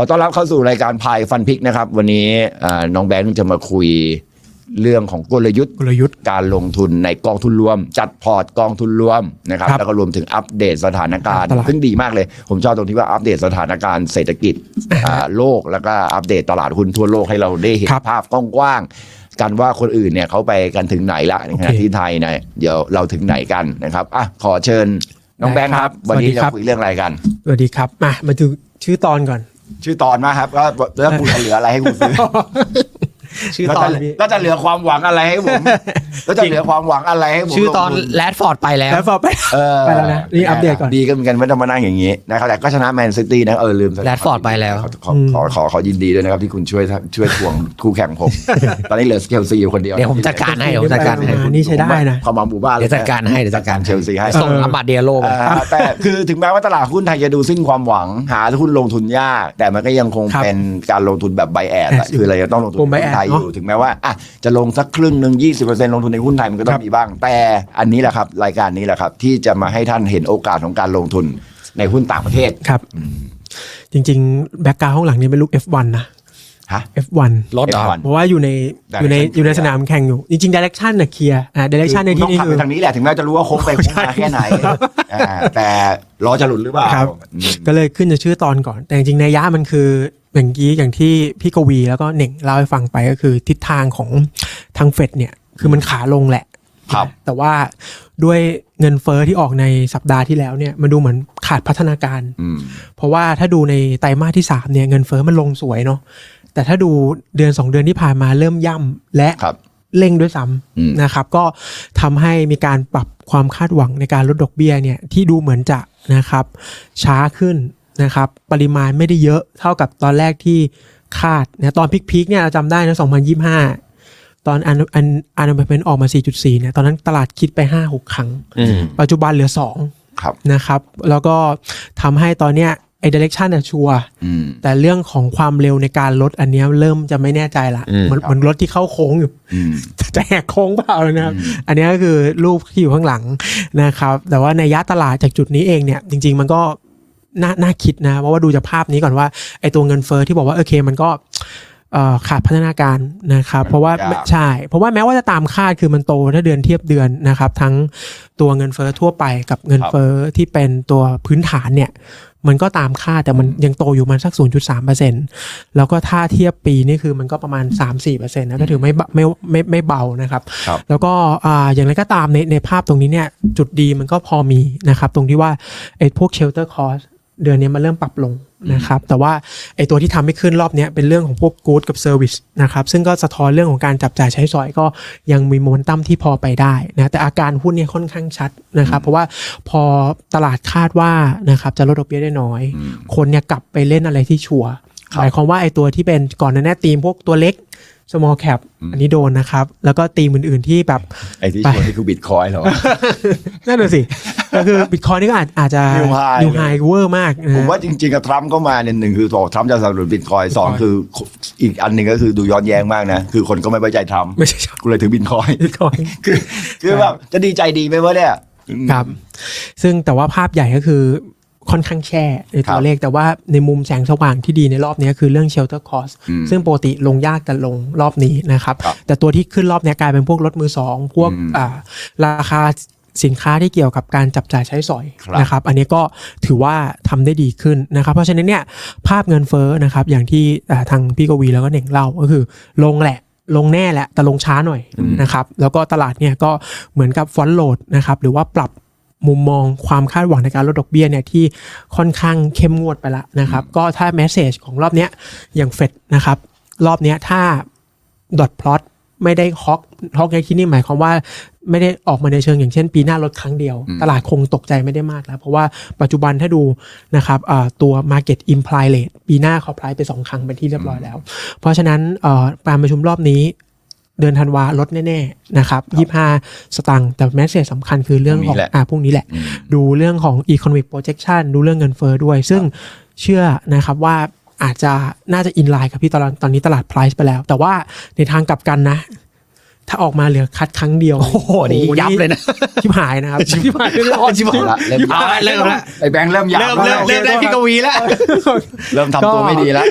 อต้อนรับเข้าสู่รายการพายฟันพิกนะครับ วันนี้อ่าน้องแบงค์จะมาคุยเรื่องของกลยุทธ์กลยุทธ์การลงทุนในกองทุนรวม จัดพอร์ตกองทุนรวมนะครับครับแล้วก็รวมถึงอัปเดตสถานการณ์ ตลาด ซึ่งดีมากเลย ผมชอบตรงที่ว่าอัปเดตสถานการณ์เศรษฐกิจอ่าโลกแล้วก็อัปเดตตลาดหุ้นทั่วโลกให้เราได้เห็นครับภาพกว้างๆกันว่าคนอื่นเนี่ยเขาไปกันถึงไหนละในขณะโอเคที่ไทยเนี่ยเดี๋ยวเราถึงไหนกันนะครับอะขอเชิญน้องแบงค์ครับ ได้ครับวันนี้สวัสดีจะครับ คุยเรื่องอะไรกัน สวัสดีครับมามาดูชื่อตอนก่อน ชื่อตอนมาครับก็แล้วกูจะเหลืออะไรให้กูซื้อ ชื่อก็ตอจะนพี่ก็จะเหลือความหวังอะไรให้ผมก็จะเหลือความหวังอะไรให้ผมชื่อตอนลงทุแรดฟอร์ดไปแล้ว แล้วพอไป เออไปแล้วนะนี่อัปเดตก่อน ดีก็เหมือนกันไม่ต้องมานั่งอย่างนี้นะครับแต่ก็ชนะแมนซิตี้นะเออลืมแรดฟอร์ดไปแล้ว ขอขอขอขอขอยินดีด้วยนะครับที่คุณช่วยช่วยทวงคู่แข่งผม ตอนนี้เหลือเชลซีอยู่คนเดียวเดี๋ยวผมจัดการให้เดี๋ยวผมจัดการให้อ่านี่ใช้ได้นะ ความหวังหมู่บ้านเลยเดี๋ยวจัดการให้เดี๋ยวจัดการเชลซีให้ ส่งอัมบัตเดียโลไปเอ่อแต่คือถึงแม้ว่าตลาดหุ้นไทยจะดูสิ้นความหวังหาหุ้นลงทุนยาก แต่มันก็ยังคงครับเป็นการลงทุนแบบไบแอด Yes คือเราจะต้องลงทุนผมในหุ้น bias ไทยอยู่เนอะถึงแม้ว่าอะจะลงสักครึ่งหนึ่งยี่สิบเปอร์เซ็นต์ลงทุนในหุ้นไทยมันก็ต้อครังบมีบ้าง แต่อันนี้แหละครับรายการนี้แหละครับที่จะมาให้ท่านเห็นโอกาสของการลงทุนในหุ้นต่างประเทศครับ จริงๆ แบ็กกราวข้างหลังนี่เป็นลูก F1 นะ ฮะ F1 รถเหรอ F1 เพราะว่าอยู่ในอยู่ใน Direction อยู่ในสนามแข่งอยู่ จริงๆ direction น่ะเคลียร์อ่า direction ในที่นี้ต้งขับคือไปทางนี้แหละ ถึงแม้จะรู้ว่าโค้งไปโค้งมาแค่ไหนอ่าแต่ล้อจะหลุดหรือเปล่าครับ อืม ก็เลยขึ้นจะชื่อตอนก่อน แต่จริงๆในยะมันคือ อย่างกี้อย่างที่พี่กวีแล้วก็เหน่งเล่าให้ฟังไปก็คือทิศทางของทางเฟดเนี่ยคือมันขาลงแหละครับ แต่ว่าด้วยเงินเฟอ้อที่ออกในสัปดาห์ที่แล้วเนี่ยมันดูเหมือนขาดพัฒนาการอืมเพราะว่าถ้าดูในไตรมาสที่3เนี่ยเงินเฟอ้อมันลงสวยเนาะแต่ถ้าดูเดือน2เดือนที่ผ่านมาเริ่มย่ำและครับเร่งด้วยซ้อืมำนะครับ ก็ทำให้มีการปรับความคาดหวังในการลดดอกเบี้ยเนี่ยที่ดูเหมือนจะนะครับ ช้าขึ้น นะครับปริมาณไม่ได้เยอะเท่ากับตอนแรกที่คาดนะตอนพีคๆเนี่ยเราจำได้นะ2025 ตอนอันอันอันเป็นออกมา 4.4เนี่ยตอนนั้นตลาดคิดไป 5-6 ครั้งอืมปัจจุบันเหลือ2ครับนะครับ แล้วก็ทำให้ตอนเนี้ยไอ้เดเรคชันเนี่ยชัวร์อืมแต่เรื่องของความเร็วในการลดอันเนี้ยเริ่มจะไม่แน่ใจละอืมเหมือนเหมือนรถที่เข้าโค้งอยู่อืมจะแหกโค้งเปล่าเลยนะครับอืมอันเนี้ยก็คือรูปที่อยู่ข้างหลังนะครับ แต่ว่าในยะตลาดจากจุดนี้เองเนี่ย จริง ๆ มันก็ น่าน่าคิดนะเพราะว่าดูจากภาพนี้ก่อนว่าไอ้ตัวเงินเฟอ้อที่บอกว่าโอเคมันก็เอ่อขาดพัฒนาการนะครับ เพราะว่ามันยากใช่เพราะว่าแม้ว่าจะตามคาดคือมันโตถ้าเดือนเทียบเดือนนะครับ ทั้งตัวเงินเฟอ้อทั่วไปกับเงินเฟอ้อที่เป็นตัวพื้นฐานเนี่ย มันก็ตามคาดแต่มันยังโตอยู่มันสัก 0.3%แล้วก็ถ้าเทียบปีนี่คือมันก็ประมาณ 3-4%นะก็ถือไม่เบาไม่ไม่ไม่เบานะครับครับแล้วก็อ่าอย่างไรก็ตามในในภาพตรงนี้เนี่ยจุดดีมันก็พอมีนะครับ ตรงที่ว่าไอ้พวก shelter cost เดือนนี้มันเริ่มปรับลงนะครับแต่ว่าไอ้ตัวที่ทำให้ขึ้นรอบเนี้ยเป็นเรื่องของพวก good กับ service นะครับซึ่งก็สะท้อนเรื่องของการจับจ่ายใช้สอยก็ยังมีโมเมนตัมที่พอไปได้นะแต่อาการหุ้นเนี่ยค่อนข้างชัดนะครับเพราะว่าพอตลาดคาดว่านะครับจะลดดอกเบี้ยได้น้อยอืมคนเนี่ยกลับไปเล่นอะไรที่ชัวร์ครับหมายความว่าไอ้ตัวที่เป็นก่อนหน้านี้ตีมพวกตัวเล็ก small cap อืมอันนี้โดนนะครับ แล้วก็ตีมอื่น ๆ ที่แบบไอ้ที่ไปชวนนี่คือบิตคอยน์เหรอ นั่นน่ะสิก็คือบิตคอยนี่ก็อาจอาจจะ New high นิวไฮเวอร์มากนะผมว่าจริง ๆ กับทรัมป์ก็มาเนี่ยหนึ่งคือบอกทรัมป์จะสนับสนุนบิตคอยสองคืออีกอันหนึ่งก็คือดูย้อนแย้งมากนะ คือคนก็ไม่ไว้ใจทรัมป์ไม่ใช่กูเลยถือบิตคอยบิตคอยคือคือแบบจะดีใจดีไหมวะเนี่ยครับ ซึ่งแต่ว่าภาพใหญ่ก็คือ ค่อนข้างแช่ในครัตัวบเลขแต่ว่าในมุมแสงสว่างที่ดีในรอบนี้คือเรื่อง shelter cost อืมซึ่งปกติลงยากแต่ลงรอบนี้นะครับครับ แต่ตัวที่ขึ้นรอบนี้กลายเป็นพวกรถมือสองพวกอืมอ่าราคาสินค้าที่เกี่ยวกับการจับจ่ายใช้สอยครับนะครับ อันนี้ก็ถือว่าทำได้ดีขึ้นนะครับ เพราะฉะนั้นเนี่ยภาพเงินเฟ้อนะครับ อย่างที่อ่าทางพี่กวีแล้วก็เหน่งเล่าก็คือลงแหละลงแน่แหละแต่ลงช้าหน่อยอืมนะครับ แล้วก็ตลาดเนี่ยก็เหมือนกับฟอนโหลดนะครับหรือว่าปรับ มุมมองความคาดหวังในการลดดอกเบี้ยเนี่ยที่ค่อนข้างเข้มงวดไปละนะครับ ก็ถ้าแมสเซจของรอบเนี้ยอย่างเฟดนะครับ รอบเนี้ยถ้าดอทพลอตไม่ได้ฮอกฮอกในที่นี่หมายความว่าไม่ได้ออกมาในเชิงอย่างเช่น ปีหน้าลดครั้งเดียวอืมตลาดคงตกใจไม่ได้มากแล้ว เพราะว่าปัจจุบันถ้าดูนะครับอ่าตัว Market Imply Rate ปีหน้าเขาพลายไปสองครั้งเป็นที่เรียบร้อยแล้ว เพราะฉะนั้นเอ่อการประชุมรอบนี้ เดือนธันวาลดแน่ๆนะครับยี่ห้าสตางค์แต่แมสเซจสำคัญคือเรื่องของพรุ่งนี้แหละอ่าพรุ่งนี้แหละอืมดูเรื่องของ economic projection ดูเรื่องเงินเฟอ้อด้วย ซึ่งเชื่อนะครับว่าอาจจะน่าจะอินไลน์กับที่ตอนตอนนี้ตลาด price ไปแล้ว แต่ว่าในทางกลับกันนะ ถ้าออกมาเหลือคัดครั้งเดียว โอ้โหนี่ยับเลยนะชิบหายนะครับชิบหายเลยชิบหายละเริ่มเอาละเริ่มละไอ้แบงค์เริ่มยาวเริ่มแล้วเริ่มเริ่มได้พี่กวีแล้ว เริ่มทำตัวไม่ดีแล้ว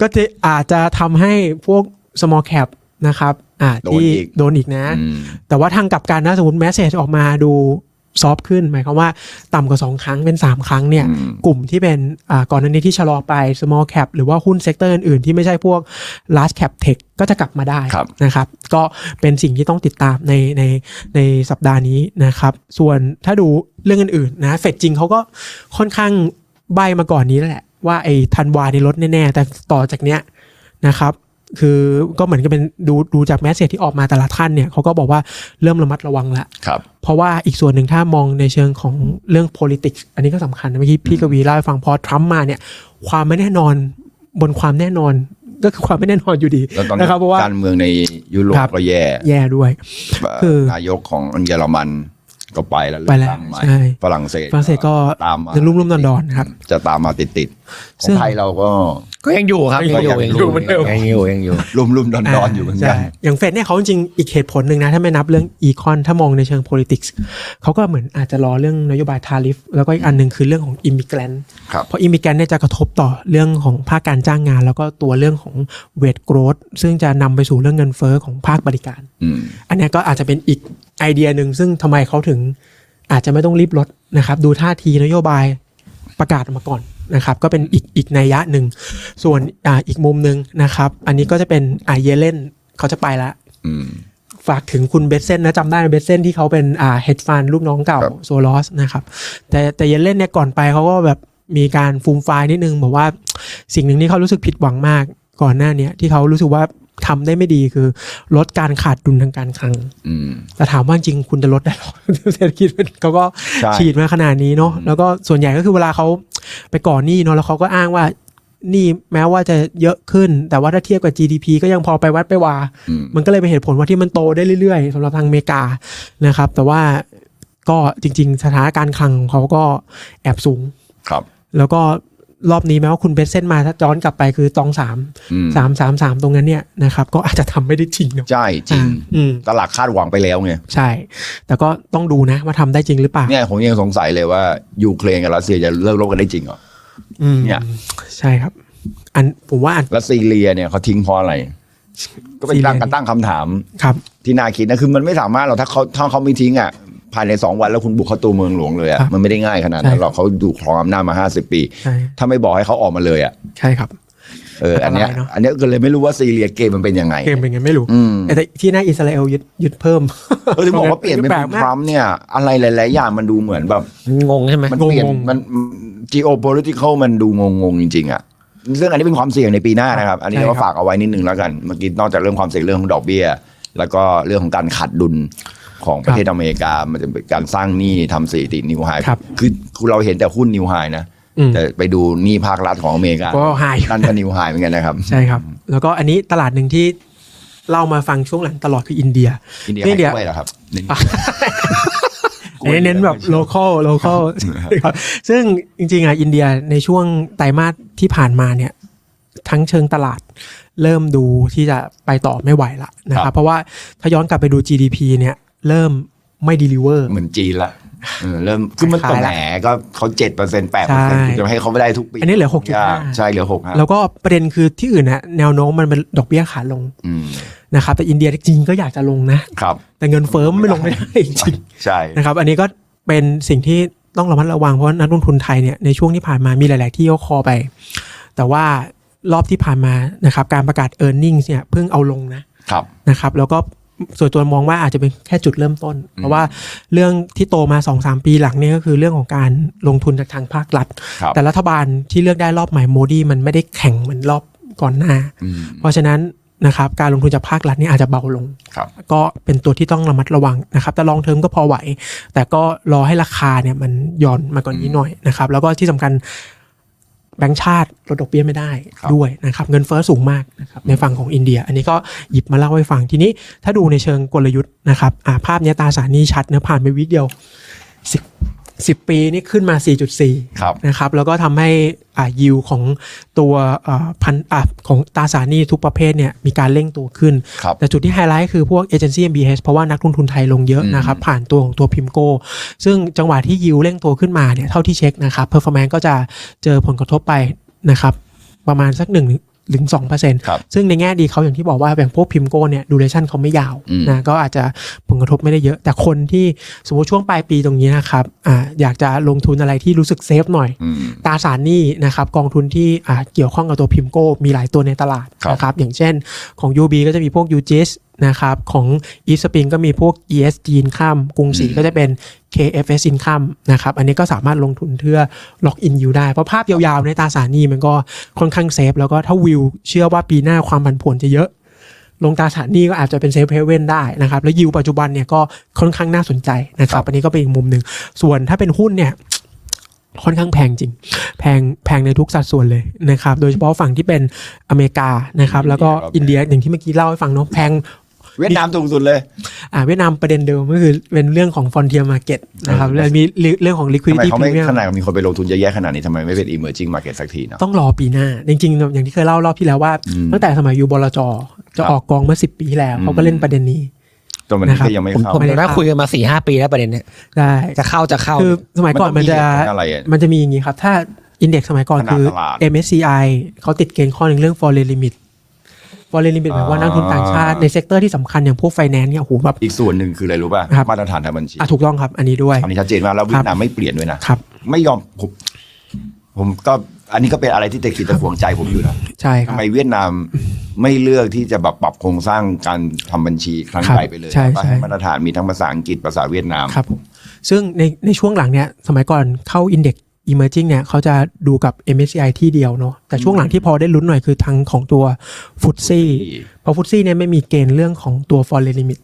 ก็จะอาจจะทำให้พวก small cap นะครับอ่าโดนที่อีกโดนอีกนะอืมแต่ว่าทางกลับกันนะสมมติแมสเซจออกมาดูซอฟขึ้น หมายความว่าต่ำกว่า 2 ครั้งเป็น 3 ครั้งเนี่ยอืมกลุ่มที่เป็นอ่าก่อนหน้านี้ที่ชะลอไป small cap หรือว่าหุ้นเซกเตอร์อื่น ๆ ที่ไม่ใช่พวก large cap tech ก็จะกลับมาได้ครับนะครับ ก็เป็นสิ่งที่ต้องติดตามในในในสัปดาห์นี้นะครับ ส่วนถ้าดูเรื่องอื่น ๆ นะเฟดจริงเขาก็ค่อนข้างใบมาก่อนนี้แล้วแหละ ว่าไอ้ธันวานี่ลดแน่ ๆ แต่ต่อจากเนี้ยนะครับ คือก็เหมือนกับเป็นดูดูจากแมสเซจที่ออกมาแต่ละท่านเนี่ยเขาก็บอกว่าเริ่มระมัดระวังละครับเพราะว่าอีกส่วนหนึ่งถ้ามองในเชิงของเรื่อง politics อันนี้ก็สำคัญนะเมื่อกี้พี่กวีเล่าให้ฟังพอทรัมป์มาเนี่ย ความไม่แน่นอนบนความแน่นอนก็คือความไม่แน่นอนอยู่ดีแล้วตอนนะครับเพราะว่าการเมืองในยุโรปครับก็แย่ แย่ด้วย คือนายกของเยอรมันก็ไปแล้วไปแล้วเลือกตั้งใหม่ใช่ฝรั่งเศสฝรั่งเศสก็ตามมาจะรุ่มๆดอนๆครับ จะตามมาติดๆขซึ่องงไทยเราก็ ก็ยังอยู่ครับก็ยังอยู่ยังอยู่ยังอยู่ยังอยู่ รุ่มๆดอนๆอยู่เหมือนกันใช่อย่างเฟดเนี่ยเขาจริงๆอีกเหตุผลหนึ่งนะ ถ้าไม่นับเรื่องอีคอนถ้ามองในเชิง politics เขาก็เหมือนอาจจะรอเรื่องนโยบายทาริฟ แล้วก็อีกอันหนึ่งคือเรื่องของอิมิเกรนครับ เพราะอิมิเกรนเนี่ยจะกระทบต่อเรื่องของภาคการจ้างงาน แล้วก็ตัวเรื่องของเวทโกรดซึ่งจะนำไปสู่เรื่องเงินเฟ้อของภาคบริการ อืม อันเนี้ยก็อาจจะเป็นอีกไอเดียหนึ่งซึ่งทำไมเขาถึงอาจจะไม่ต้องรีบลดนะครับ ดูท่าทีนโยบายประกาศออกมาก่อน นะครับก็เป็นอีกอีกนัยยะหนึ่ง ส่วนอ่าอีกมุมหนึ่งนะครับ อันนี้ก็จะเป็นไอเยเลนเขาจะไปละอืมฝากถึงคุณเบสเซนนะจำได้ไหมเบสเซนที่เขาเป็นอ่าเฮดฟันลูกน้องเก่าครับโซลอสนะครับ แต่แต่เยเลนเนี่ยก่อนไปเขาก็แบบมีการฟูมไฟล์นิดนึงบอกว่าสิ่งหนึ่งที่เขารู้สึกผิดหวังมากก่อนหน้าเนี้ยที่เขารู้สึกว่า ทำได้ไม่ดีคือ ลดการขาดดุลทางการคลังอืมแต่ถามว่าจริงคุณจะลดได้หรอเศรษฐกิจมันเขาก็ใช่ฉีดมาขนาดนี้เนาะแล้วก็ส่วนใหญ่ก็คือเวลาเขาไปก่อหนี้เนาะแล้วเขาก็อ้างว่าหนี่แม้ว่าจะเยอะขึ้น แต่ว่าถ้าเทียบกับ GDP ก็ยังพอไปวัดไปวาอืมมันก็เลยเป็นเหตุผลว่าที่มันโตได้เรื่อยๆสำหรับทางอเมริกานะครับ แต่ว่าก็จริง ๆ สถานการณ์คลังของเขาก็แอบสูงครับ แล้วก็ รอบนี้แม้ว่าคุณเบสเส้นมาถ้าย้อนกลับไปคือตองสามอืมสามสามสามตรงนั้นเนี่ยนะครับก็อาจจะทำไม่ได้จริงเนาะใช่จริงอ่าอืมตลาดคาดหวังไปแล้วไงใช่ แต่ก็ต้องดูนะว่าทำได้จริงหรือเปล่าเนี่ยผมยังสงสัยเลยว่ายูเครนกับรัสเซียจะเลิกรบกันได้จริงเหรออืมเนี่ยใช่ครับ อันผมว่าอันแล้วซีเรียเนี่ยเขาทิ้งเพราะอะไรก็เป็นซีเรียตั้งการตั้งคำถามครับ ที่น่าคิดนะคือมันไม่สามารถหรอกถ้าเขาถ้าเขาไม่ทิ้งอะ ภายในสองวันแล้วคุณบุกเข้าตัวเมืองหลวงเลยอะครับมันไม่ได้ง่ายขนาดใช่นั้นหรอกเขาดูครองอำนาจมาห้าสิบปีใช่ถ้าไม่บอกให้เขาออกมาเลยอะใช่ครับเอออันเนี้ยอันตรายเนอะอันเนี้ยก็เลยไม่รู้ว่าซีเรียเกมมันเป็นยังไง เกมเป็นไงไม่รู้อืมแต่ที่น่าอิสราเอลยึดยึดเพิ่มเออถึงบอกว่าเปลี่ยนเป็นแปลกทมากรัมป์เนี่ย อะไรหลาย ๆ อย่างมันดูเหมือนแบบงงใช่ไหมมันเปลี่ยนงงๆมัน geopolitical มันดูงงๆจริง ๆ อะซึ่งอันนี้เป็นความเสี่ยงในปีหน้านะครับ อันนี้ใช่ก็ครับฝากเอาไว้นิดนึงแล้วกันเมื่อกี้นอกจากเรื่องความเสี่ยงเรื่องของดอกเบี้ย แล้วก็เรื่องของการขาดดุล ของประเทศอเมริกา มันจะเป็นการสร้างหนี้ทำสถิตินิวไฮครับคือคือเราเห็นแต่หุ้นนิวไฮนะอืมแต่ไปดูหนี้ภาครัฐของอเมริกาก็ไฮนั่นก็นิวไฮเหมือนกันนะครับ ใช่ครับ แล้วก็อันนี้ตลาดหนึ่งที่เล่ามาฟังช่วงหลังตลอดคืออินเดีย อินเดียอินเดียให้กล้วยเหรอครับเน้นเน้นเน้นแบบ local local ซึ่งจริงๆอะอินเดียในช่วงไตรมาสที่ผ่านมาเนี่ย ทั้งเชิงตลาดเริ่มดูที่จะไปต่อไม่ไหวละนะคครัรับบเพราะว่าถ้าย้อนกลับไปดู GDP เนี่ย เริ่มไม่ deliver เหมือนจีนละเออเริ่มคือมันคตกล้ายๆแหละนก็เขาเจ็ดเปอร์เซ็นต์แปดใช่เปอร์เซ็นต์จะให้เขาไม่ได้ทุกปีอันนี้เหลือ6.5ยากใช่เหลือหกฮะแล้วก็ประเด็นคือที่อื่นน่ะแนวโน้มมันเป็นดอกเบี้ยขาลงอืมนะครับแต่อินเดียจริงๆก็อยากจะลงนะครับแต่เงินเฟ้อมันไม่ลงไม่ได้จริงใช่ๆนะครับ อันนี้ก็เป็นสิ่งที่ต้องระมัดระวังเพราะว่านักลงทุนไทยเนี่ยในช่วงที่ผ่านมามีหลาย ๆ ที่ก็คอไป แต่ว่ารอบที่ผ่านมานะครับการประกาศ e a r n i n g เนี่ยเพิ่งเอาลงนะครับนะครับ แล้วก็ ส่วนตัวมองว่าอาจจะเป็นแค่จุดเริ่มต้น เพราะว่าเรื่องที่โตมา2อสปีหลังเนี่ยก็คือเรื่องของการลงทุนจากทางภาครัฐครับแต่รัฐบาลที่เลือกได้รอบใหม่โมดีมันไม่ได้แข่งเหมือนรอบก่อนหน้าอืมเพราะฉะนั้นนะครับการลงทุนจากภาครัฐนี่อาจจะเบาลงครับก็เป็นตัวที่ต้องระมัดระวังนะครับ แต่ลองเทอมก็พอไหว แต่ก็รอให้ราคาเนี่ยมันย่อนมาก่อนนี้หน่อยนะครับ แล้วก็ที่สำคัญ แบงก์ชาติลดดอกเบี้ยไม่ได้ครับด้วยนะครับเงินเฟ้อสูงมากนะครับในฝั่งของอินเดีย อันนี้ก็หยิบมาเล่าให้ฟังทีนี้ถ้าดูในเชิงกลยุทธ์นะครับอ่าภาพเนี้ยตราสารหนี้ชัดเนื้อะผ่านไปวิกเดียวสิบ 10 ปีนี่ขึ้นมา 4.4ครับนะครับ แล้วก็ทำให้อ่ายิวของตัวอ่าพันอ่าของตราสารหนี้ทุกประเภทเนี่ยมีการเร่งตัวขึ้นครับแต่จุดที่ไฮไลท์คือพวกเอเจนซี่ MBS เพราะว่านักลงทุนไทยลงเยอะอืมนะครับ ผ่านตัวของตัวพิมโกซึ่งจังหวะที่ยิวเร่งตัวขึ้นมาเนี่ยเท่าที่เช็คนะครับเพอร์ฟอร์แมนซ์ก็จะเจอผลกระทบไปนะครับประมาณสักหนึ่ง ถึงสองเปอร์เซ็นต์ครับซึ่งในแง่ดีเขาอย่างที่บอกว่าอย่างพวกพิมโก้เนี่ยดูเรชั่นเขาไม่ยาวอืมนะก็อาจจะผลกระทบไม่ได้เยอะ แต่คนที่สมมติช่วงปลายปีตรงนี้นะครับอ่าอยากจะลงทุนอะไรที่รู้สึกเซฟหน่อยอืมตราสารหนี้นะครับกองทุนที่อ่าเกี่ยวข้องกับตัวพิมโก้มีหลายตัวในตลาดครับนะครับอย่างเช่นของ UB ก็จะมีพวก UGIS นะครับของ e s p i n ก็มีพวก ESG Income กรุงศรีก็จะเป็น KFS Income นะครับ อันนี้ก็สามารถลงทุนเพื่อล็อกอินอยู่ได้ เพราะภาพยาวๆ ในตราสารหนี้มันก็ค่อนข้างเซฟ แล้วก็ถ้าวิวเชื่อว่าปีหน้าความผันผวนจะเยอะ ลงตราสารหนี้ก็อาจจะเป็นเซฟเฮเว่นได้นะครับ แล้วยิวปัจจุบันเนี่ยก็ค่อนข้างน่าสนใจนะครับ อันนี้ก็เป็นอีกมุมหนึ่ง ส่วนถ้าเป็นหุ้นเนี่ยค่อนข้างแพงจริง แพงแพงในทุกสัดส่วนเลยนะครับ โดยเฉพาะฝั่งที่เป็นอเมริกานะครับ แล้วก็อินเดียอย่างที่เมื่อกี้เล่าให้ฟังเนาะแพง เวียดนามสูงสุดเลย อ่าเวียดนามประเด็นเดิมก็คือเป็นเรื่องของ frontier market นะครับแล้วมีเรื่องของทำไม liquidity เขาไม่ premium ขนาดมีคนไปลงทุนเยอะแยะขนาดนี้ทำไมไม่เป็น emerging market สักทีเนาะต้องรอปีหน้า จริง ๆ อย่างที่เคยเล่ารอบที่แล้วว่าอืมตั้งแต่สมัยอยู่บลจจะครับออกกองเมื่อ10ปีที่แล้วอืมเขาก็เล่นประเด็นนี้จนวันนี้นะครับก็ยังไม่ผมเข้าผมไม่ได้น่าเข้าคุยกันมาสี่ห้าปีแล้วประเด็นเนี้ยได้จะเข้าจะเข้าคือสมัยก่อนมันจะมันต้องมีเหตุผลอะไรอะมันจะมีอย่างนี้ครับ ถ้าอินเด็กซ์สมัยก่อนขนาดคือตลาด MSCI เขาติดเกณฑ์ข้อหนึ่งเรื่อง foreign limit foreign limit หมายว่านักทุนต่างชาติในเซกเตอร์ที่สำคัญอย่างพวกไฟแนนซ์เนี่ยโอ้โหแบบ อีกส่วนหนึ่งคืออะไรรู้ป่ะครับ มาตรฐานทางบัญชีอะถูกต้องครับ อันนี้ด้วย อันนี้ชัดเจนมากแล้วเวียดนามไม่เปลี่ยนด้วยนะครับ ไม่ยอมผมผมก็อันนี้ก็เป็นอะไรที่ตะขิดตะขวงใจผมอยู่นะใช่คทำรับ ไมเวียดนามไม่เลือกที่จะแบบปรับโครงสร้างการทำบัญชีครั้งครับใหญ่ไปเลยใช่ว่าใช่ ให้มาตรฐานมีทั้งภาษาอังกฤษภาษาเวียดนาม ครับผมซึ่งในในช่วงหลังเนี่ยสมัยก่อนเข้าอินเด็กซ์ emerging เนี่ยเขาจะดูกับ MSCI ที่เดียวเนาะแต่ช่วงหลังที่พอได้ลุ้นหน่อยคือทางของตัวฟุตซี่เพราะฟุตซี่เนี่ยไม่มีเกณฑ์เรื่องของตัว foreign limit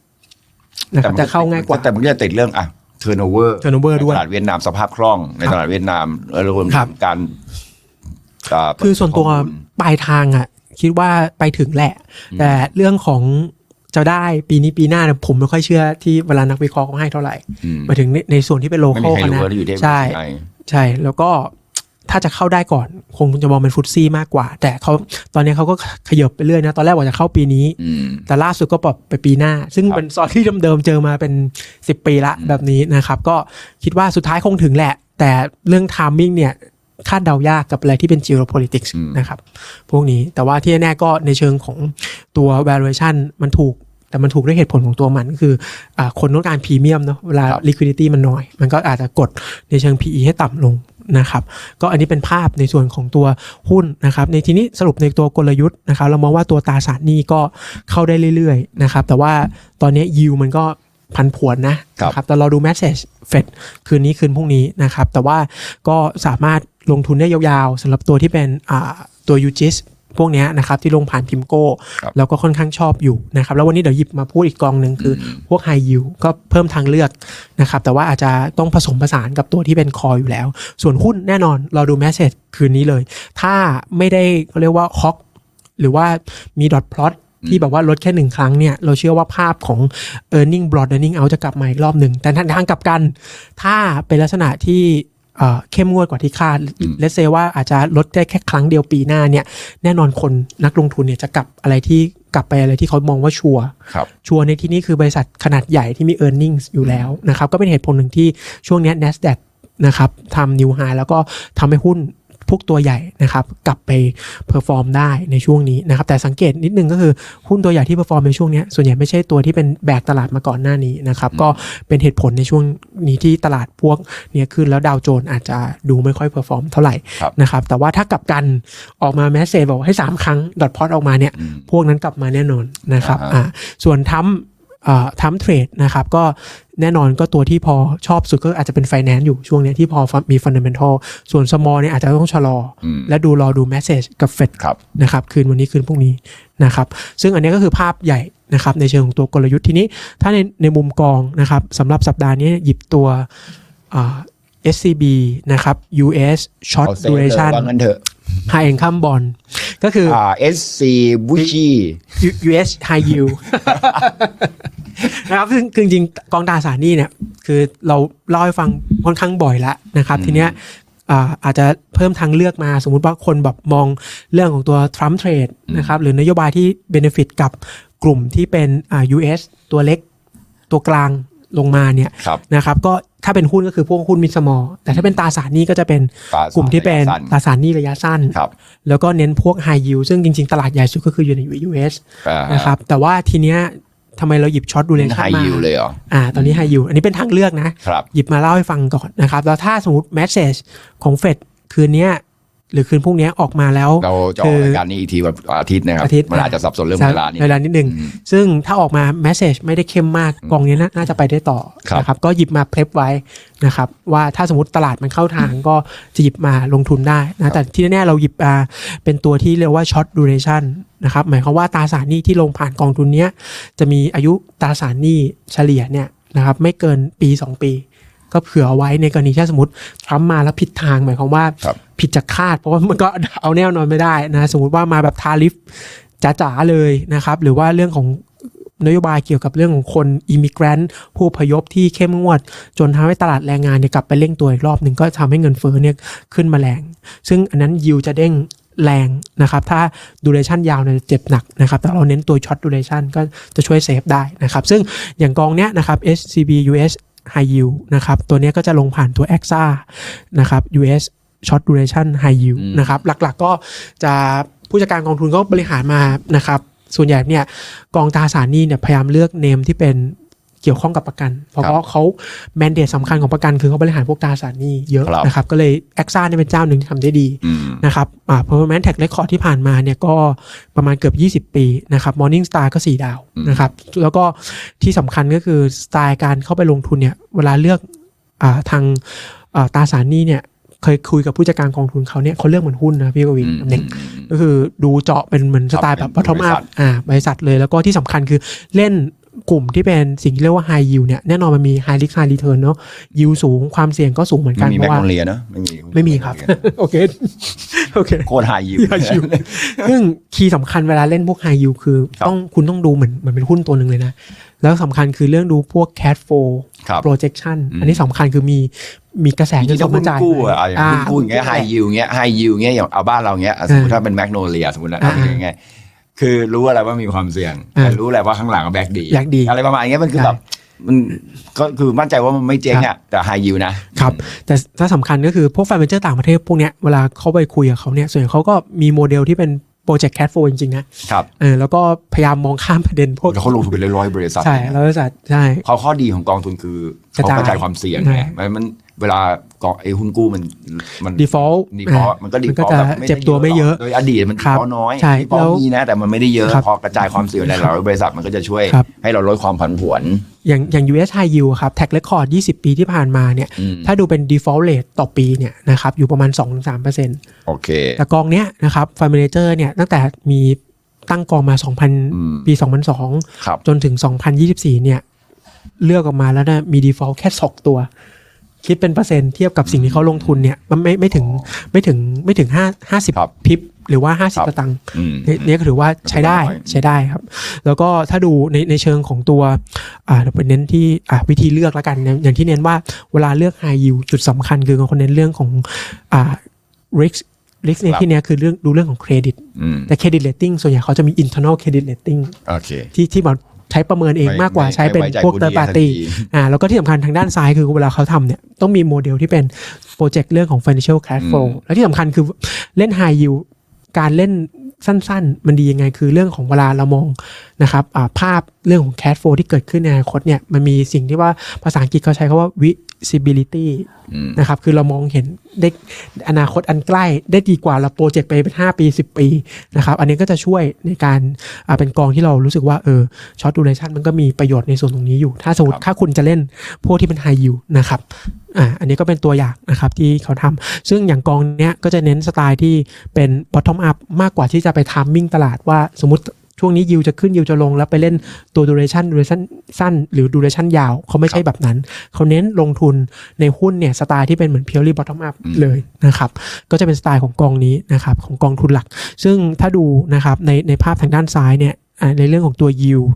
นะครับจะเข้าง่ายกว่าแต่มันก็จะติดเรื่องอะ turnover turnover ด้วยในตลาดเวียดนามสภาพคล่องในตลาดเวียดนามแล้วรวมครัถึบงการาคือส่วนตัวข้อมูลปลายทางอะ คิดว่าไปถึงแหละ แต่เรื่องของจะได้ปีนี้ปีหน้าเนี่ยผมไม่ค่อยเชื่อที่เวลานักวิเคราะห์เขาให้เท่าไหร่อืมหมายถึงในในส่วนที่เป็นโลไม่เคอมีลใครรู้นะว่าที่อยู่ที่ใช่ไหน ใช่แล้วก็ถ้าจะเข้าได้ก่อน คงจะมองเป็นฟุตซี่มากกว่า แต่เขาตอนนี้เขาก็ขยับไปเรื่อยนะ ตอนแรกว่าจะเข้าปีนี้อืมแต่ล่าสุดก็ปรับไปปีหน้า ซึ่งครับเป็นซอสที่เดิมๆเจอมาเป็น 10 ปีละแบบนี้นะครับ ก็คิดว่าสุดท้ายคงถึงแหละ แต่เรื่อง timing เนี่ยคาดเดายากกับอะไรที่เป็น geopolitics อืมนะครับ พวกนี้แต่ว่าที่แน่ๆก็ในเชิงของตัว valuation มันถูก แต่มันถูกด้วยเหตุผลของตัวมันก็คืออาคนต้องการพรีเมียมเนาะเวลาครับ liquidity มันน้อย มันก็อาจจะกดในเชิง PE ให้ต่ำลงนะครับก็อันนี้เป็นภาพในส่วนของตัวหุ้นนะครับในทีนี้สรุปในตัวกลยุทธ์นะครับเรามองว่าตัวตราสารหนี้ก็เข้าได้เรื่อยๆนะครับแต่ว่าตอนนี้ยิวมันก็พันผวนนะครับนะครับแต่เราดู message เฟดคืนนี้คืนพรุ่งนี้นะครับแต่ว่าก็สามารถลงทุนได้ยาวๆสำหรับตัวที่เป็นอ่าตัว UGIS พวกเนี้ยนะครับที่ลงผ่านพิมโก้ครับแล้วก็ค่อนข้างชอบอยู่นะครับแล้ววันนี้เดี๋ยวหยิบมาพูดอีกกองหนึ่งคืออพวก High Yield ก็เพิ่มทางเลือกนะครับแต่ว่าอาจจะต้องผสมผสานกับตัวที่เป็นคออยู่แล้ว ส่วนหุ้นแน่นอนเราดูแมสเซจคืนนี้เลย ถ้าไม่ได้เขาเรียกว่าฮอกหรือว่ามีดอทพลอตที่แบบว่าลดแค่หนึ่งครั้งเนี่ย เราเชื่อว่าภาพของ e a r n i n g broadening out จะกลับมาอีกรอบหนึ่ง แต่ทางกลับกัน ถ้าเป็นลักษณะที่ เอ่อเข้มงวดกว่าที่คาดเลสเซว่าอาจจะลดได้แค่ครั้งเดียวปีหน้าเนี่ย แน่นอนคนนักลงทุนเนี่ยจะกลับอะไรที่กลับไปอะไรที่เขามองว่าชัวร์ครับชัวร์ในที่นี้คือบริษัทขนาดใหญ่ที่มี e a r n i n g อยู่แล้วนะครับ ก็เป็นเหตุผลหนึ่งที่ช่วงเนี้ย NASDAQ นะครับทำนิวไฮแล้วก็ทำให้หุ้น พวกตัวใหญ่นะครับกลับไปเพอร์ฟอร์มได้ในช่วงนี้นะครับแต่สังเกตนิดนึงก็คือหุ้นตัวใหญ่ที่เพอร์ฟอร์มในช่วงเนี้ยส่วนใหญ่ไม่ใช่ตัวที่เป็นแบกตลาดมาก่อนหน้านี้นะครับก็เป็นเหตุผลในช่วงนี้ที่ตลาดพวกเนี้ยขึ้นแล้วดาวโจนส์อาจจะดูไม่ค่อยเพอร์ฟอร์มเท่าไหร่ครับนะครับแต่ว่าถ้ากลับกันออกมาแมสเซจบอกว่าให้ 3 ครั้งดอทพอตออกมาเนี่ยอืมพวกนั้นกลับมาแน่นอนนะครับอ่าฮะอ่าส่วนทั้ม ทั้มเทรดนะครับก็แน่นอนก็ตัวที่พอชอบสุดก็อาจจะเป็นไฟแนนซ์อยู่ช่วงเนี้ยที่พอมีฟันเดเมนทัลส่วนสมอลเนี่ยอาจจะต้องชะลออมและดูรอดูแมสเซจกับเฟดครับนะครับคืนวันนี้คืนพรุ่งนี้นะครับซึ่งอันนี้ก็คือภาพใหญ่นะครับในเชิงของตัวกลยุทธ์ทีนี้ ถ้าในในมุมกองนะครับสำหรับสัปดาห์นี้หยิบตัวอ่า SCB นะครับ US Short เอาเซฟเลย Duration ว่างั้นเถอะ High Income Bond ก็คือออ่า SC บุชี U- US High Yield นะครับซึ่งคือจริงๆกองตราสารหนี้เนี่ยคือเราเล่าให้ฟังค่อนข้างบ่อยแล้วนะครับอืมทีเนี้ยอ่าอาจจะเพิ่มทางเลือกมาสมมุติว่าคนแบบมองเรื่องของตัว Trump Trade นะครับหรือนโยบายที่ benefit กับกลุ่มที่เป็นอ่า US ตัวเล็กตัวกลางลงมาเนี่ยครับ นะครับก็ ถ้าเป็นหุ้นก็คือพวกหุ้นมิสมอลแต่ถ้าเป็นตราสารหนี้ก็จะเป็นตราสารกลุ่มที่เป็นระยะสั้นตราสารหนี้ระยะสั้นครับแล้วก็เน้นพวก high yield ซึ่งจริง ๆ ตลาดใหญ่สุดก็คืออยู่ใน US อ่านะครับแต่ว่าทีเนี้ยทำไมเราหยิบช็อตดูเลเป็นชั่ไฮนมายิวเลยเหรออ่าตอนนี้ high yield อันนี้เป็นทางเลือกนะครับหยิบมาเล่าให้ฟังก่อนนะครับ แล้วถ้าสมมติ message ของเฟดคืนเนี้ย หรือคืนพรุ่งเนี้ยออกมาแล้ว เราจะออกรายการนี้อีกทีวันอาทิตย์นะครับอาทิตย์มันอาจจะสับสนเรื่องเวลานี่เวลานิดนึงอืมซึ่งถ้าออกมา message ไม่ได้เข้มมากกองนี้น่าน่าจะไปได้ต่อครับนะครับก็หยิบมาเพลฟไว้นะครับว่าถ้าสมมติตลาดมันเข้าทางก็จะหยิบมาลงทุนได้นะแต่ที่แน่ๆเราหยิบมาเป็นตัวที่เรียกว่า short duration นะครับหมายความว่าตราสารหนี้ที่ลงผ่านกองทุนเนี้ยจะมีอายุตราสารหนี้เฉลี่ยเนี่ยนะครับไม่เกินปี 2 ปี ก็เผื่อเอาไว้ในกรณีถ้าสมมติทรัมป์มาแล้วผิดทางหมายความว่าครับ ผิดจากคาด เพราะว่ามันก็เอาแน่นอนไม่ได้นะสมมติว่ามาแบบทาริฟจ๋าๆเลยนะครับ หรือว่าเรื่องของนโยบายเกี่ยวกับเรื่องของคนอิมิเกรนต์ผู้พยพที่เข้มงวด จนทำให้ตลาดแรงงานเนี่ยกลับไปเร่งตัวอีกรอบหนึ่งก็ทำให้เงินเฟ้อเนี่ยขึ้นมาแรง ซึ่งอันนั้นยิวจะเด้งแรงนะครับ ถ้าดูเรชั่นยาวเนี่ยเจ็บหนักนะครับ แต่เราเน้นตัวช็อตดูเรชั่นก็จะช่วยเซฟได้นะครับ ซึ่งอย่างกองเนี้ยนะครับ SCB US High Yield นะครับ ตัวเนี้ยก็จะลงผ่านตัว AXA นะครับ US Short Duration High Yield อืมนะครับหลักๆก็จะผู้จัดการกองทุนก็บริหารมานะครับ ส่วนใหญ่เนี่ยกองตราสารหนี้เนี่ยพยายามเลือกเนมที่เป็นเกี่ยวข้องกับประกัน เพราะครับว่าเขาแมนเดตสำคัญของประกันคือเขาบริหารพวกตราสารหนี้เยอะครับนะครับ ก็เลย AXA เนี่ยเป็นเจ้าหนึ่งที่ทำได้ดีอืมนะครับอ่า performance track record ที่ผ่านมาเนี่ยก็ประมาณเกือบ 20 ปีนะครับ Morning Star ก็ 4 ดาวอืมนะครับ แล้วก็ที่สำคัญก็คือสไตล์การเข้าไปลงทุนเนี่ยเวลาเลือกอ่าทางอ่าตราสารหนี้เนี่ย เคยคุยกับผู้จัดการกองทุนเขาเนี่ยเขาเลือกเหมือนหุ้นนะพี่กวินอืมเน็กก็คือดูเจาะเป็นเหมือนสไตล์แบบเป็น bottom บริษั up ทอ่าบริษัทเลยแล้วก็ที่สำคัญคือเล่นกลุ่มที่เป็นสิ่งที่เรียกว่า high yield เนี่ยแน่นอนมันมี high risk high return เนาะ yield สูงความเสี่ยงก็สูงเหมือนกัไม่นมีเพแมกราะว่าโนเลียนะไม่มีไม่มีครับ โอเค โอเคโคตรไฮยิว high yield ซึ่งคีย์สำคัญเวลาเล่นพวก high yield คือครับต้องคุณต้องดูเหมือนเหมือนเป็นหุ้นตัวหนึ่งเลยนะ แล้วสำคัญคือเรื่องดูพวก cash flow ครับ projection อืมอันนี้สำคัญคือมีมีกระแสจเงิรินงๆส่ถ้างหุ้มานจ่ายกู้อะอย่างอ่าหุ้นกู้อย่างเงี้ยไฮยิวเงี้ยไฮยิวเงี้ยอย่างเอาบ้านเราเงี้ยอะสมมติถ้าเป็นแมกโนเลียสมมตินะอ่าเอาอย่างเงี้ยคือรู้อะไรว่ามีความเสี่ยงอ่าแต่รู้แหละว่าข้างหลังแบกดีแบ็คดีอะไรประมาณเงี้ยมันคือใช่แบบมันก็คือมั่นใจว่ามันไม่เจ๊งอะแต่ไฮยิวนะครับ แต่ถ้าสำคัญก็คือพวกฟันเฟนเจอร์ต่างประเทศพวกเนี้ยเวลาเขาไปคุยกับเขาเนี่ยส่วนใหญ่เขาก็มีโมเดลที่เป็น โปรเจกต์แค f โฟจริงๆนะครับเออแล้วก็พยายามมองข้ามประเด็นพวกแล้วเขาลงทุนไปร้อยๆบริษัทใช่แล้วบริษัทใช่เขาข้อดีของกองทุนคือกระเขาจายกระจายความเสี่ยงใช่ไงมันมันเวลา กองไอ้หุ้นกู้มันมัน default ดีฟอมันก็ดีมันฟก็อจะแบบเจ็บตัวไม่เยอะโดยอดีตมันดีครับฟอน้อยใช่ดีฟอแล้วมีนะแต่มันไม่ได้เยอะ ครับพอกระจายความเสี่ยงในหลายบริษัทมันก็จะช่วย ครับ ให้เราลดความผันผวนอย่างอย่าง US High Yield ครับ Track Record 20 ปีที่ผ่านมาเนี่ย อืมถ้าดูเป็น default rate ต่อปีเนี่ยนะครับอยู่ประมาณ 2-3%โอเค แต่กองเนี้ยนะครับ Fund Manager เนี่ยตั้งแต่มีตั้งกองมา อืม 2,000 ปี2002ครับจนถึง 2024 เนี่ย เลือกออกมาแล้วนะมี default แค่2ตัว คิดเป็นเปอร์เซ็นต์เทียบกับสิ่งที่เขาลงทุนเนี่ยมันไม่ไม่ถึงไม่ถึงไม่ถึง5ครับ50พิบหรือว่าครับ50สตังค์อืมเนี่ยเนี่ยก็ถือว่าใช้ได้น้อยใช้ได้ครับ แล้วก็ถ้าดูในในเชิงของตัวอ่าเราไปเน้นที่อ่าวิธีเลือกแล้วกันอย่างอย่างที่เน้นว่าเวลาเลือก high yield จุดสำคัญคือคนเน้นเรื่องของอ่า risk risk ในครับที่เนี้ยคือเรื่องดูเรื่องของเครดิตอืมแต่เครดิต rating ส่วนใหญ่เขาจะมี internal credit rating โอเค ที่ที่แบบ ใช้ประเมินเองไม่มากกว่าไม่ใช้เป็นไม่ไว้ใจพวกผู้ third ดีทัน party ทีอ่าแล้วก็ที่สำคัญทางด้านซ้ายคือเวลาเขาทำเนี่ยต้องมีโมเดลที่เป็นโปรเจกต์เรื่องของ financial cash flow อืมและที่สำคัญคือเล่น high yield การเล่นสั้นๆ มันดียังไงคือเรื่องของเวลาเรามองนะครับอ่าภาพเรื่องของ cash flow ที่เกิดขึ้นในอนาคตเนี่ยมันมีสิ่งที่ว่าภาษาอังกฤษเขาใช้คำว่า visibility อืมนะครับ คือเรามองเห็นได้อนาคตอันใกล้ได้ดีกว่าเราโปรเจกต์ไปเป็น 5 ปี 10 ปีนะครับ อันนี้ก็จะช่วยในการอ่าเป็นกองที่เรารู้สึกว่าเออช็อตดูเรชันมันก็มีประโยชน์ในส่วนตรงนี้อยู่ ถ้าสมมติครับถ้าคุณจะเล่นพวกที่เป็นไฮยูนะครับอ่าอันนี้ก็เป็นตัวอย่างนะครับที่เขาทำซึ่งอย่างกองเนี้ยก็จะเน้นสไตล์ที่เป็น bottom up มากกว่าที่จะไปทามมิ่งตลาดว่าสมมติ ช่วงนี้ยิวจะขึ้นยิวจะลงแล้วไปเล่นตัวดูเรชันดูเรชันสั้น หรือดูเรชันยาวเขาไม่ใช่แบบนั้น เขาเน้นลงทุนในหุ้นเนี่ยสไตล์ที่เป็นเหมือน purely bottom up อืมเลยนะครับก็จะเป็นสไตล์ของกองนี้นะครับของกองทุนหลัก ซึ่งถ้าดูนะครับในในภาพทางด้านซ้ายเนี่ยอ่าในเรื่องของตัว yield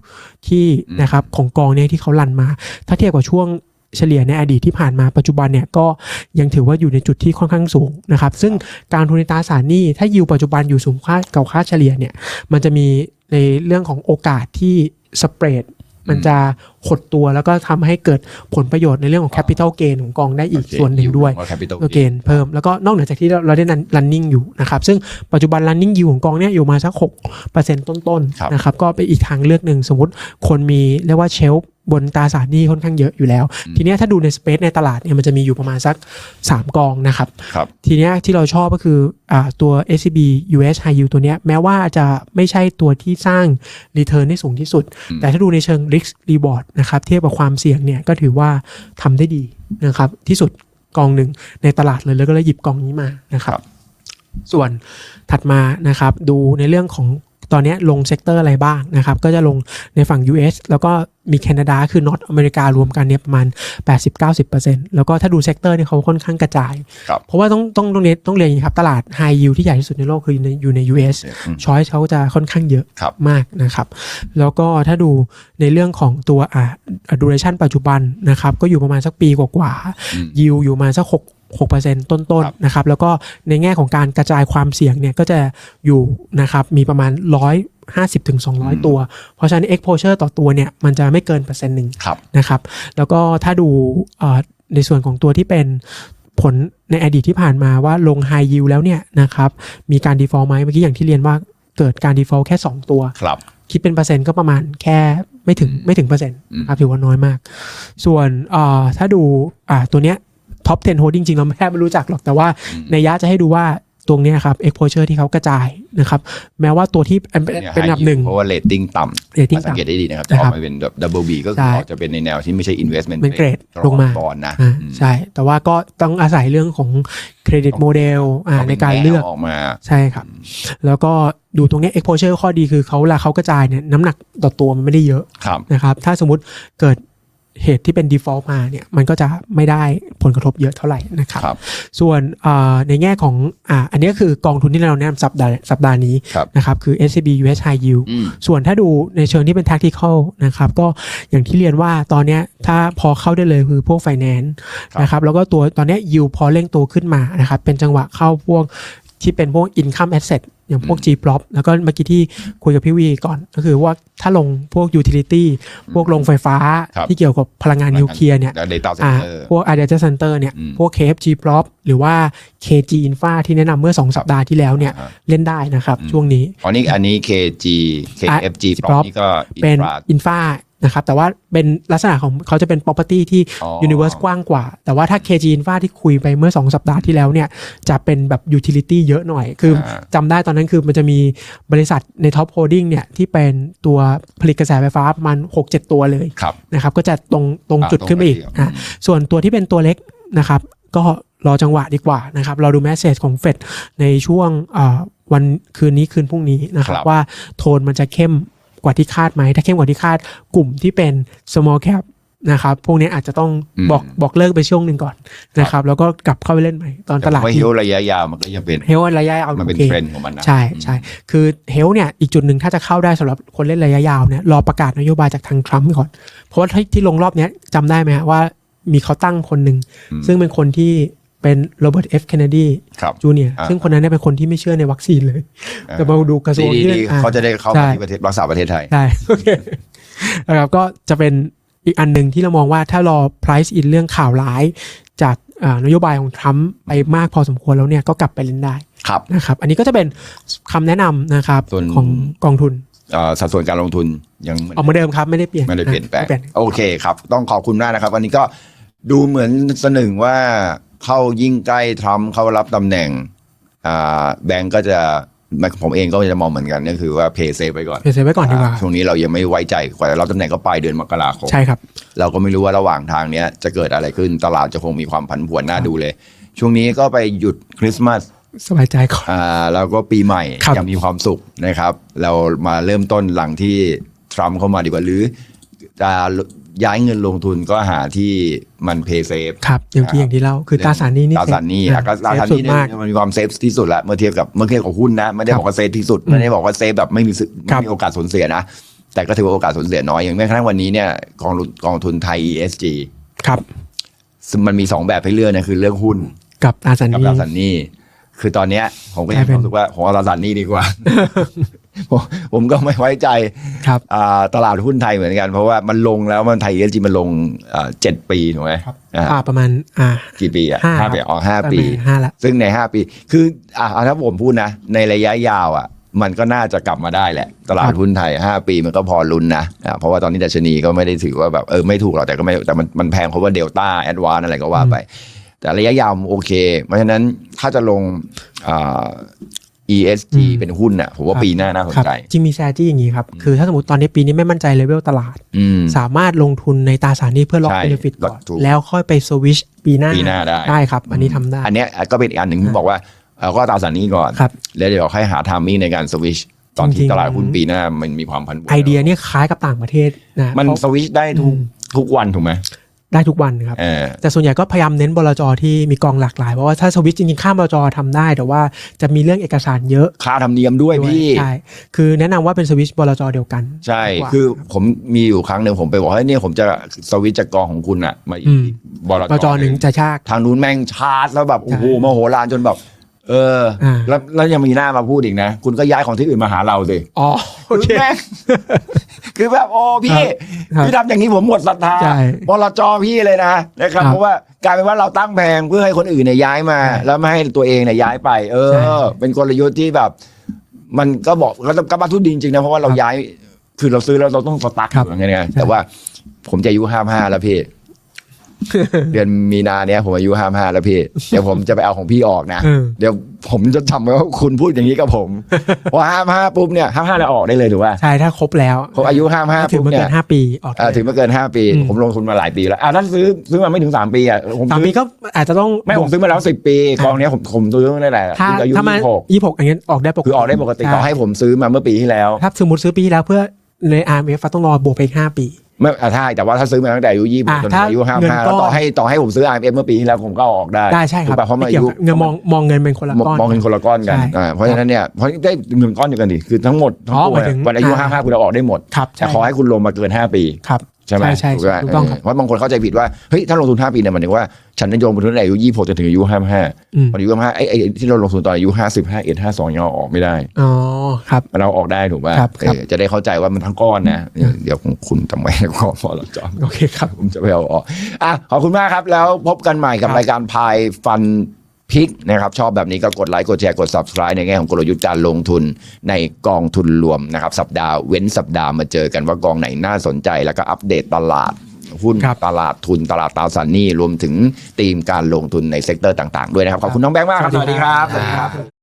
ที่นะครับของกองเนี่ยที่เขาลันมา ถ้าเทียบกับช่วง เฉลี่ยในอดีตที่ผ่านมาปัจจุบันเนี่ยก็ยังถือว่าอยู่ในจุดที่ค่อนข้างสูงนะครับซึ่งการทุนในตราสารหนี้ถ้ายิวปัจจุบันอยู่สูงค่าเก่าค่าเฉลี่ยเนี่ยมันจะมีในเรื่องของโอกาสที่สเปรดมันจะหดตัวแล้วก็ทำให้เกิดผลประโยชน์ในเรื่องของแคปิตอลเกนของกองได้อีกโเคส่วนหนึ่งด้วยว่า capital เกณฑ์เพิ่มแล้วก็นอกเหนือจากที่เราเราได้ running อยู่นะครับ ซึ่งปัจจุบัน running yield ของกองเนี่ยอยู่มาสัก6%ต้นครับๆนะครับก็เป็นอีกทางเลือกหนึ่งสมมติคนมีเรียกว่าเชลฟ์ บนตราสารหนี้ค่อนข้างเยอะอยู่แล้ว ทีเนี้ยถ้าดูในสเปซในตลาดเนี่ยมันจะมีอยู่ประมาณสัก 3 กองนะครับ ครับ ทีเนี้ยที่เราชอบก็คืออ่าตัว SCB US High Yield ตัวเนี้ยแม้ว่าจะไม่ใช่ตัวที่สร้าง Return ได้สูงที่สุด อืม แต่ถ้าดูในเชิง Risk Reward นะครับเทียบกับความเสี่ยงเนี่ยก็ถือว่าทำได้ดีนะครับที่สุดกองหนึ่งในตลาดเลยแล้วก็เลยหยิบกองนี้มานะครับครับส่วนถัดมานะครับดูในเรื่องของ ตอนเนี้ยลงเซกเตอร์อะไรบ้างนะครับก็จะลงในฝั่ง US แล้วก็มีแคนาดาคือนอตอเมริการวมกันเนี่ยประมาณ 80-90%แล้วก็ถ้าดูเซกเตอร์เนี่ยเขาค่อนข้างกระจายครับเพราะว่าต้องต้องต้องเรียนต้องเรียนอย่างนี้ครับ ตลาดไฮยิวที่ใหญ่ที่สุดในโลกคืออยู่ในอยู่ใน US อืมช้อยเขาจะค่อนข้างเยอะครับมากนะครับ แล้วก็ถ้าดูในเรื่องของตัวอ่าดูเรชันปัจจุบันนะครับก็อยู่ประมาณสักปีกว่าอืมๆยิวอยู่ประมาณสัก6 6%ต้นครับๆนะครับแล้วก็ในแง่ของการกระจายความเสี่ยงเนี่ยก็จะอยู่นะครับมีประมาณ 150ถึง200 ตัว เพราะฉะนั้น exposure ต่อตัวเนี่ยมันจะไม่เกินเปอร์เซ็นต์หนึ่งครับนะครับแล้วก็ถ้าดูเอ่อในส่วนของตัวที่เป็นผลในอดีตที่ผ่านมาว่าลง High Yield แล้วเนี่ยนะครับมีการ default ไหมเมื่อกี้อย่างที่เรียนว่าเกิดการ default แค่ 2 ตัวครับคิดเป็นเปอร์เซ็นต์ก็ประมาณแค่ไม่ถึงไม่ถึงเปอร์เซ็นต์อืมครับถือว่าน้อยมาก ส่วนเอ่อถ้าดูอ่าตัวเนี้ย ท็อป 10 holding จริงๆเราแทบไม่รู้จักหรอกแต่ว่าอืมในยะจะให้ดูว่าตรงเนี้ยครับ exposure ที่เขากระจายนะครับ แม้ว่าตัวที่เป็นเนี่ยเป็นอันดับหนึ่งเพราะว่าเรตติ้งต่ำ rating สังเกตได้ดีนะครับนะอคอรักบมาเป็นแบบดับเบิลบีก็ใช่คือออกจะเป็นในแนวที่ไม่ใช่ investment เป็นเกรด grade ลงมาบอลนะอ่าอืมใช่ แต่ว่าก็ต้องอาศัยเรื่องของเครดิตโมเดลอ่าเอในป็การเลือกแนวออกมาใช่ครับ แล้วก็ดูตรงเนี้ย exposure ข้อดีคือเขาเวลาเขากระจายเนี่ยน้ำหนักต่อตัวมันไม่ได้เยอะครับนะครับถ้าสมมุติเกิด เหตุที่เป็น default มาเนี่ยมันก็จะไม่ได้ผลกระทบเยอะเท่าไหร่นะครับ ครับ ส่วนอ่าในแง่ของอ่าอันนี้ก็คือกองทุนที่เราแนะนำสัปดาห์สัปดาห์นี้ครับ นะครับคือ SCB US High Yield อืม ส่วนถ้าดูในเชิงที่เป็น tactical นะครับก็อย่างที่เรียนว่าตอนเนี้ยถ้าพอเข้าได้เลยคือพวก finance ครับ นะครับแล้วก็ตัวตอนเนี้ย yield พอเร่งตัวขึ้นมานะครับเป็นจังหวะเข้าพวกที่เป็นพวก income asset อย่างพวก G prop แล้วก็เมื่อกี้ที่คุยกับพี่วีก่อนก็คือว่าถ้าลงพวก utility พวกลงไฟฟ้าครับที่เกี่ยวกับพลังงานนิวเคลียร์เนี่ยแล้ว data อ่า center พวก a data center เนี่ยอืมพวก KFG prop หรือว่า KG infra ที่แนะนำเมื่อ 2 สัปดาห์ที่แล้วเนี่ยอ่าฮะเล่นได้นะครับอืมช่วงนี้อ๋อนี่อันนี้ KG KFG อะ Prop นี่ก็เป็น infra อิ นฟานะครับแต่ว่าเป็นลักษณะของเขาจะเป็น property ที่ อ๋อ universe กว้างกว่า แต่ว่าถ้า KG Infra ที่คุยไปเมื่อ 2 สัปดาห์ที่แล้วเนี่ยจะเป็นแบบ utility เยอะหน่อย คืออา จำได้ตอนนั้นคือมันจะมีบริษัทใน top holding เนี่ยที่เป็นตัวผลิตกระแสไฟฟ้าประมาณ 6-7 ตัวเลยครับ นะครับก็จะตรงตรงอ่าจุดขึ้นไปอีกตรงไปอะอืมส่วนตัวที่เป็นตัวเล็กนะครับก็รอจังหวะดีกว่านะครับเราดูแมสเซจของเฟดในช่วงอ่าวันคืนนี้คืนพรุ่งนี้นะครับครับ ว่าโทนมันจะเข้ม กว่าที่คาดไหม ถ้าเข้มกว่าที่คาดกลุ่มที่เป็น small cap นะครับ พวกนี้อาจจะต้องอืมบอกบอกเลิกไปช่วงหนึ่งก่อนนะครับ แล้วก็กลับเข้าไปเล่นใหม่ตอนตแต่ลาดว่าที่เฮลระยะยาวมันก็ยังเป็นเฮลระยะยาวมันเป็นโอคเทรนด์ของมันนะใช่ใช่คือเฮลเนี่ยอีกจุดหนึ่งถ้าจะเข้าได้สำหรับคนเล่นระยะยาวเนี่ยรอประกาศนโยบายจากทางทรัมป์ก่อน เพราะว่าที่ที่ลงรอบเนี้ยจำได้ไหมฮะว่ามีเขาตั้งคนหนึ่งอืมซึ่งเป็นคนที่ เป็นโรเบิร์ตเอฟเคนเนดีครับ จูเนียอ่าซึ่งคนนั้นเนี่ยเป็นคนที่ไม่เชื่อในวัคซีนเลย แต่มาดูกระทรวงดีที่ดีอ่เขาจะได้เข้าใช่มาที่ประเทศรักษาประเทศไทยใช่โอเคนะครับก็จะเป็นอีกอันหนึ่งที่เรามองว่าถ้ารอ price in เรื่องข่าวร้ายจากอ่านโยบายของทรัมป์ไปมากพอสมควรแล้วเนี่ยก็กลับไปเล่นได้ครับนะครับอันนี้ก็จะเป็นคำแนะนำนะครับส่วนของกองทุนเอ่อสัดส่วนการลงทุนยังเหมือนออกมาเดิมครับไม่ได้เปลี่ยนไม่ได้เปลี่ยนแปลงไม่เปลี่ยนโอเคครับ ต้องขอบคุณมากนะครับ วันนี้ก็ดูเหมือนสนึงว่า เข้ายิ่งใกล้ทรัมป์เข้ารับตำแหน่งอ่าแบงก์ก็จะผมเองก็จะมองเหมือนกันก็คือว่าเพย์เซฟไปก่อนเดี๋ยวเซฟไว้ก่อนดีกว่าช่วงนี้เรายังไม่ไว้ใจกว่าจะรับตำแหน่งก็ปลายเดือนมกราคมใช่ครับ เราก็ไม่รู้ว่าระหว่างทางเนี้ยจะเกิดอะไรขึ้นตลาดจะคงมีความผันผวนน่าดูเลย ช่วงนี้ก็ไปหยุดคริสต์มาสสบายใจก่อนอ่าแล้วก็ปีใหม่ครับอย่างมีความสุขนะครับ เรามาเริ่มต้นหลังที่ทรัมป์เข้ามาดีกว่าหรือจะ ย้ายเงินลงทุนก็หาที่มันเพย์เซฟครับอย่างที่อย่างที่เล่าคือตราสารหนี้นี่ตราสารหนี้เซฟอะก็ตราสารหเซฟสุนี้ดเนี่ยมากมันมีความเซฟที่สุดละเมื่อเทียบกับเมื่อเทียบกับหุ้นนะไม่ได้ครับบอกว่าเซฟที่สุดอืมไม่ได้บอกว่าเซฟแบบไม่มีสึครัไม่บมีโอกาสสูญเสียนะ แต่ก็ถือว่าโอกาสสูญเสียน้อยอย่างแม้กระทั่งวันนี้เนี่ยกองทุนกองทุนไทย ESG ครับซึ่งมันมีสองแบบให้เลือกนะคือเรื่องหุ้นกับอาสันกับนี้ตราสารหนี้คือตอนเนี้ยผมก็กลายเป็นรู้สึกว่าผมเอาตราสารหนี้ดีกว่า ผมผมก็ไม่ไว้ใจครับอ่าตลาดหุ้นไทยเหมือนกัน เพราะว่ามันลงแล้วมันไทยเอสจีมันลงเจ็ดปีถูกไหมครับอ่าอ่าประมาณอ่ากี่ปีอะห้าห้าปีอ๋อห้าประปีมาณห้าละซึ่งใน5ปี คืออะถ้าผมพูดนะ ในระยะยาวอะ มันก็น่าจะกลับมาได้แหละ ตลาดหุ้นไทย 5 ปีมันก็พอลุ้นนะอะเพราะว่าตอนนี้ดัชนีก็ไม่ได้ถือว่าแบบเออไม่ถูกหรอกแต่ก็ไม่แต่มันมันแพงเพราะว่าเดลต้าแอดวานอะไรก็ว่าไปแต่ระยะยาวโอเค เพราะฉะนั้นถ้าจะลงอ่า ESG อืมเป็นหุ้นอะผมว่าครับปีหน้าน่าสนครับใจ จริงมีแซจี้อย่างนี้ครับ คือถ้าสมมติตอนนี้ปีนี้ไม่มั่นใจเลเวลตลาดอืมสามารถลงทุนในตราสารหนี้เพื่อล็อกใช่เบนฟิตก่อนถูกแล้วค่อยไปสวิชปีหน้าปีหน้าได้ได้ครับ อันนี้ทำได้ อันเนี้ยก็เป็นอีกอันหนึ่งที่บอกว่าเอาก็ตราสารหนี้ก่อนครับแล้วเดี๋ยวค่อยหาทามมิ่งในการสวิชตอนจริที่งๆตลาดหุ้นปีหน้ามันมีความผันผวนไอเดียเนี่ยคล้ายกับต่างประเทศนะมันเพราะสวิชได้ทุกอืมทุกวันถูกไหม ได้ทุกวันครับเออแต่ส่วนใหญ่ก็พยายามเน้นบลจที่มีกองหลากหลาย เพราะว่าถ้าสวิตช์จริงๆ ข้ามบลจทำได้ แต่ว่าจะมีเรื่องเอกสารเยอะ ค่าธรรมเนียมด้วยด้วยพี่ ใช่ คือแนะนำว่าเป็นสวิตช์บลจเดียวกัน ใช่ดีกว่าคือผมมีอยู่ครั้งหนึ่งผมไปบอกเฮ้ยเนี่ยผมจะสวิตช์จากกองของคุณอะมาอีอืกมบลบลจหนึ่งจะชากทางนู้นแม่งชาร์จแล้วแบบโอ้โหใช่โมโหลานจนแบบ เอออ่าแล้วแล้วยังมีหน้ามาพูดอีกนะ คุณก็ย้ายของที่อื่นมาหาเราสิอ๋อโอเคคือแม่งคือแบบโอ้พี่ครับพี่ทำอย่างนี้ผมหมดศรัทธาใช่บลจพี่เลยนะนะครับ ครับเพราะว่ากลายเป็นว่าเราตั้งแพงเพื่อให้คนอื่นเนี่ยย้ายมา ใช่แล้วไม่ให้ตัวเองเนี่ยย้ายไป เอใช่อ เป็นกลยุทธ์ที่แบบ มันก็บอกก็ต้องกำบัทุนดีจริงๆนะเพราะว่าเราครับย้าย คือเราซื้อแล้วเราต้องสตั๊กครับอย่างเงี้ยไงแต่ว่า ผมจะอายุห้าห้าแล้วพี่ เดือนมีนาเนี้ยผมอายุห้าห้าแล้วพี่ เดี๋ยวผมจะไปเอาของพี่ออกนะเออเดี๋ยวผมจะทำไว้ว่าคุณพูดอย่างนี้กับผมพอห้าห้าปุ๊บเนี่ยห้าห้าเนี่ยออกได้เลยถูกป่ะใช่ถ้าครบแล้วผมอายุห้าห้าถ้าถึงปุ๊บมาเนี่เกิยนห้าปีออกได้อ่าถึงมาเกินห้าปีอืมผมลงทุนมาหลายปีแล้วอ่านั้นซื้อซื้อมาไม่ถึงสามปีอะผมสามซื้อปีก็อาจจะต้องไม่ผมซื้อมาแล้วสิบปีกองเนี้ยผมผมซื้อมาได้แหละถ้าอายุถ้ามายี่สิบหกยี่หกอันนี้ออกได้ปกติคือออกได้ปกติใช่ต่อให้ผมซื้อมาเมื่อปีที่แล้วถ้าสมมติซื้อปีที่แล้วเพื่อใน RMF ต้องรอบวกไปอีกห้าปี ไม่อ่าใช่แต่ว่าถ้าซื้อมาตั้งแต่อายุยี่สิบอะจนถ้าถึงอายุห้าเงินห้าก็แล้วต่อให้ต่อให้ผมซื้อ IMF เมื่อปีที่แล้วผมก็เอาออกได้ได้ใช่ครับถูกปะเพราะมันไม่อาเกี่ยวยุ กับเงินมองมองเงินเป็นคนละก้อน มองเป็นคนละก้อนกันใช่อ่าเพราะฉะนั้นเนี่ยเพราะได้เงินก้อนเดียวกันดิคือทั้งหมดทั้งอ๋อปวหมายถึงวันอายุอ่า ห้าห้าคุณเอาออกได้หมด ครับใช่แต่ขอให้คุณลงมาเกินห้าปี ครับ ใช่ไหมใช่ใช่ถูกไหมถูกต้องครับเพราะบางคนเข้าใจผิดว่าเฮ้ยถ้าลงทุน 5 ปีเนี่ยหมายถึงว่าฉันจะโยงไปทุนตั้งแต่อายุ26จนถึงอายุ55อืมพออายุ55ไอ้ไอ้ที่เราลงทุนตอนอายุ50 51 52ยังเอาออกไม่ได้อ๋อครับมันเอาออกได้ถูกป่ะครับครับเออจะได้เข้าใจว่ามันทั้งก้อนนะเออเดี๋ยวของคุณทำไมก็พอเราจอมโอเคครับผมจะไปเอาออกอะขอบคุณมากครับแล้วพบกันใหม่กับครับรายการพายฟัน พิกนะครับชอบแบบนี้ก็กดไลค์กดแชร์กด subscribe ในแง่ของกลยุทธ์การลงทุนในกองทุนรวมนะครับสัปดาห์เว้นสัปดาห์มาเจอกันว่ากองไหนน่าสนใจ แล้วก็อัปเดตตลาดหุ้นครับตลาดทุนตลาดตราสารหนี้รวมถึงธีมการลงทุนในเซกเตอร์ต่างๆ ด้วยนะครับขอบคุณน้องแบงค์มากครับสวัสดีครับสวัสดีครับ